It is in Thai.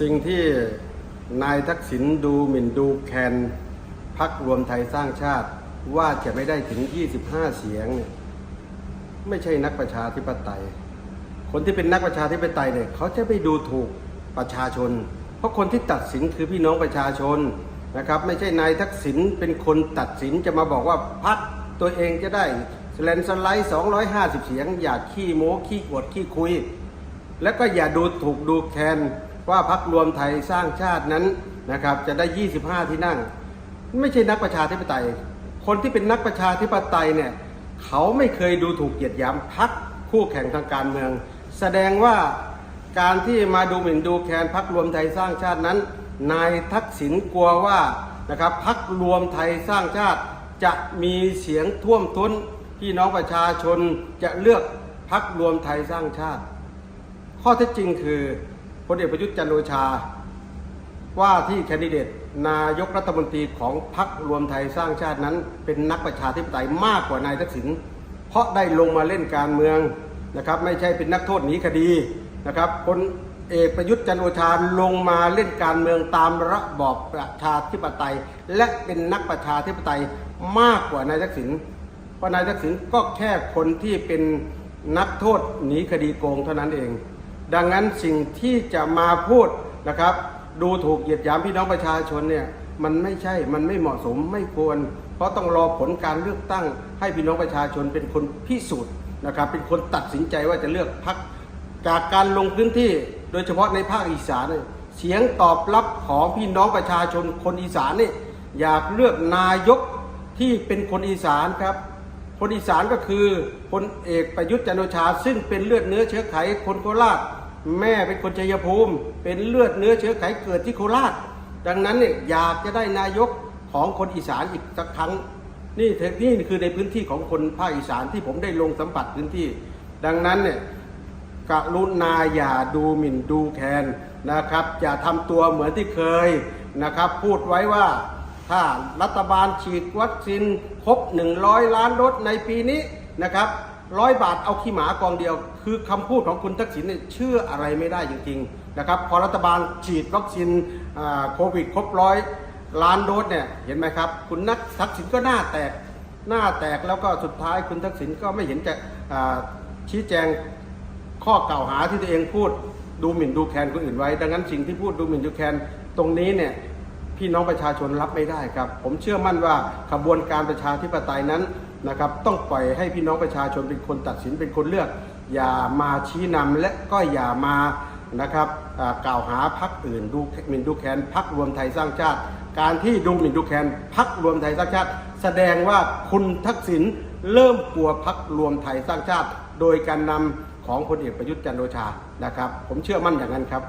สิ่งที่นายทักษิณดูหมิ่นดูแคลนพักรวมไทยสร้างชาติว่าจะไม่ได้ถึง 25 เสียงเนี่ยไม่ใช่นักประชาธิปไตย คนที่เป็นนักประชาธิปไตยเนี่ยเขาจะไปดูถูกประชาชน เพราะคนที่ตัดสินคือพี่น้องประชาชนนะครับ ไม่ใช่นายทักษิณเป็นคนตัดสินจะมาบอกว่าพักตัวเองจะได้แลนสไลด์ 250 เสียง อย่าขี้โม้ขี้อวดขี้คุย แล้วก็อย่าดูถูกดูแคลน ว่าพักรวมไทยสร้างชาตินั้นนะครับจะได้ 25 ที่นั่ง ไม่ใช่นักประชาธิปไตย คนที่เป็นนักประชาธิปไตยเนี่ยเขาไม่เคยดูถูกเหยียดหยามพักคู่แข่งทางการเมือง แสดงว่าการที่มาดูหมิ่นดูแคลนพักรวมไทยสร้างชาตินั้น นายทักษิณกลัวว่านะครับพักรวมไทยสร้างชาติ จะมีเสียงท่วมท้นพี่น้องประชาชนจะเลือกพักรวมไทยสร้างชาติ ข้อเท็จจริงคือ พลเอกประยุทธ์จันโอชา ว่าที่แคนดิเดตนายกรัฐมนตรีของพรรครวมไทยสร้างชาตินั้น เป็นนักประชาธิปไตยมากกว่านายทักษิณเพราะได้ลงมาเล่นการเมืองนะครับ ไม่ใช่เป็นนักโทษหนีคดีนะครับพลเอกประยุทธ์จันโอชาลงมาเล่นการเมืองตามระบอบประชาธิปไตย และเป็นนักประชาธิปไตยมากกว่านายทักษิณเพราะนายทักษิณก็แค่คนที่เป็นนักโทษหนีคดีโกงเท่านั้นเอง ดังนั้นสิ่งที่จะมาพูดนะครับ ดูถูกเหยียดหยามพี่น้องประชาชนเนี่ยมันไม่ใช่ มันไม่เหมาะสมไม่ควร เพราะต้องรอผลการเลือกตั้ง ให้พี่น้องประชาชนเป็นคนพิสูจน์นะครับ เป็นคนตัดสินใจว่าจะเลือกพักจากการลงพื้นที่ โดยเฉพาะในภาคอีสานเสียงตอบรับของพี่น้องประชาชนคนอีสานนี่อยากเลือกนายกที่เป็นคนอีสานครับ คนอีสานก็คือพลเอกประยุทธ์จันโอชา ซึ่งเป็นเลือดเนื้อเชื้อไขคนโคราช แม่เป็นคนชัยภูมิ เป็นเลือดเนื้อเชื้อไขเกิดที่โคราช ดังนั้นเนี่ยอยากจะได้นายกของคนอีสานอีกสักครั้ง นี่เทนี่คือในพื้นที่ของคนภาคอีสานที่ผมได้ลงสัมผัสพื้นที่ ดังนั้นเนี่ยกรุณาอย่าดูหมิ่นดูแคลนนะครับ อย่าทำตัวเหมือนที่เคยนะครับ พูดไว้ว่าถ้ารัฐบาลฉีดวัคซีนครบ 100 ล้านโดสในปีนี้นะครับ ร้อยบาทเอาขี้หมากองเดียว คือคำพูดของคุณทักษิณเนี่ยเชื่ออะไรไม่ได้จริงๆนะครับพอรัฐบาลฉีดวัคซีนโควิดครบร้อยล้านโดสเนี่ยเห็นไหมครับ คุณนักทักษิณก็หน้าแตกหน้าแตกแล้วก็สุดท้ายคุณทักษิณก็ไม่เห็นจะชี้แจงข้อกล่าวหาที่ตัวเองพูดดูหมิ่นดูแคลนคนอื่นไว้ ดังนั้นสิ่งที่พูดดูหมิ่นดูแคลนตรงนี้เนี่ยพี่น้องประชาชนรับไม่ได้ครับ ผมเชื่อมั่นว่าขบวนการประชาธิปไตยนั้น นะครับต้องปล่อยให้พี่น้องประชาชนเป็นคนตัดสินเป็นคนเลือก อย่ามาชี้นำและก็อย่ามานะครับกล่าวหาพักอื่นดูหมิ่นดูแคลนพักรวมไทยสร้างชาติ การที่ดูหมิ่นดูแคลนพักรวมไทยสร้างชาติ แสดงว่าคุณทักษิณเริ่มกลัวพักรวมไทยสร้างชาติ โดยการนำของพลเอกประยุทธ์จันทร์โอชานะครับ ผมเชื่อมั่นอย่างนั้นครับ